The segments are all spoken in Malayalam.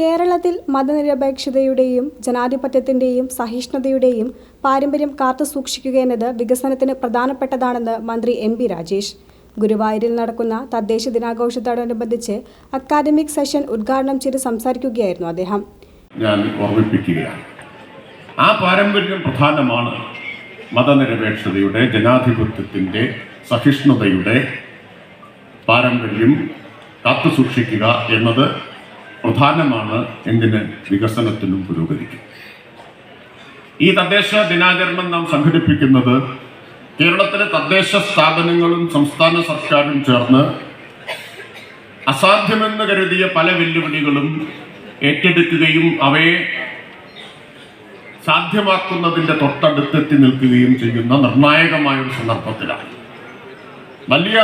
കേരളത്തിൽ മതനിരപേക്ഷതയുടെയും ജനാധിപത്യത്തിന്റെയും സഹിഷ്ണുതയുടെയും പാരമ്പര്യം കാത്തുസൂക്ഷിക്കുക എന്നത് വികസനത്തിന് പ്രധാനപ്പെട്ടതാണെന്ന് മന്ത്രി എം പി രാജേഷ്. ഗുരുവായൂരിൽ നടക്കുന്ന തദ്ദേശ ദിനാഘോഷത്തോടനുബന്ധിച്ച് അക്കാദമിക് സെഷൻ ഉദ്ഘാടനം ചെയ്ത് സംസാരിക്കുകയായിരുന്നു അദ്ദേഹം. ഞാൻ ഓർമ്മിപ്പിക്കുകയാണ്. ആ പാരമ്പര്യം പ്രധാനമാണ് മതനിരപേക്ഷതയുടെ ജനാധിപത്യത്തിന്റെ സഹിഷ്ണുതയുടെ പാരമ്പര്യം കാത്തുസൂക്ഷിക്കുക എന്നത് പ്രധാനമാണ് എന്തിന് വികസനത്തിനും പുരോഗതിക്കും. ഈ തദ്ദേശ ദിനാചരണം നാം സംഘടിപ്പിക്കുന്നത് കേരളത്തിലെ തദ്ദേശ സ്ഥാപനങ്ങളും സംസ്ഥാന സർക്കാരും ചേർന്ന് അസാധ്യമെന്ന് കരുതിയ പല വെല്ലുവിളികളും ഏറ്റെടുക്കുകയും അവയെ സാധ്യമാക്കുന്നതിന്റെ തൊട്ടടുത്തെത്തി നിൽക്കുകയും ചെയ്യുന്ന നിർണായകമായ ഒരു സന്ദർഭത്തിലാണ്. വലിയ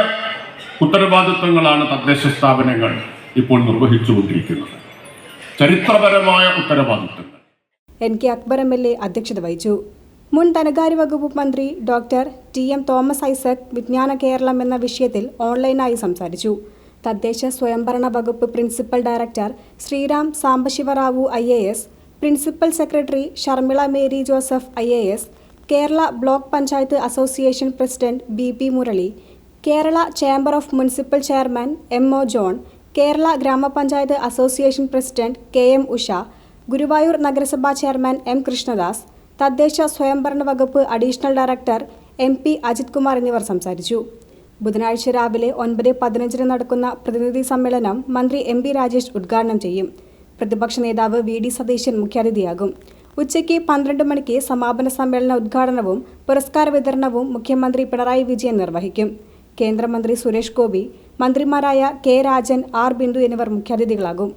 ഉത്തരവാദിത്വങ്ങളാണ് തദ്ദേശ സ്ഥാപനങ്ങൾ. ഇപ്പോൾ നിർവഹിച്ചുകൊണ്ടിരിക്കുന്നത്. ചരിത്രപരമായ ഉത്തരവാദിത്തങ്ങൾ. N K Akbar M L A അധ്യക്ഷത വഹിച്ചു. മുൻ ധനകാര്യ വകുപ്പ് മന്ത്രി doctor T M Thomas Isaac വിജ്ഞാന കേരളം എന്ന വിഷയത്തിൽ ഓൺലൈനായി സംസാരിച്ചു. തദ്ദേശ സ്വയംഭരണ വകുപ്പ് principal director Sriram Sambasivarao I A S principal secretary Sharmila Mary Joseph I A S Kerala block panchayat association president B P Murali Kerala chamber of municipal chairman M O John Kerala ഗ്രാമപഞ്ചായത്ത് association president K M Usha Guruvayur നഗരസഭാ ചെയർമാൻ എം കൃഷ്ണദാസ് തദ്ദേശ സ്വയംഭരണ വകുപ്പ് additional director M P Ajith Kumar എന്നിവർ സംസാരിച്ചു. ബുധനാഴ്ച രാവിലെ ഒൻപത് പതിനഞ്ചിന് നടക്കുന്ന പ്രതിനിധി സമ്മേളനം മന്ത്രി എം പി രാജേഷ് ഉദ്ഘാടനം ചെയ്യും. പ്രതിപക്ഷ നേതാവ് വി ഡി സതീശൻ മുഖ്യാതിഥിയാകും. ഉച്ചയ്ക്ക് പന്ത്രണ്ട് മണിക്ക് സമാപന സമ്മേളന ഉദ്ഘാടനവും പുരസ്കാര വിതരണവും മുഖ്യമന്ത്രി പിണറായി വിജയൻ നിർവഹിക്കും. കേന്ദ്രമന്ത്രി സുരേഷ് ഗോപി മന്ത്രിമാരായ കെ രാജൻ ആർ ബിന്ദു എന്നിവർ മുഖ്യാതിഥികളാകും.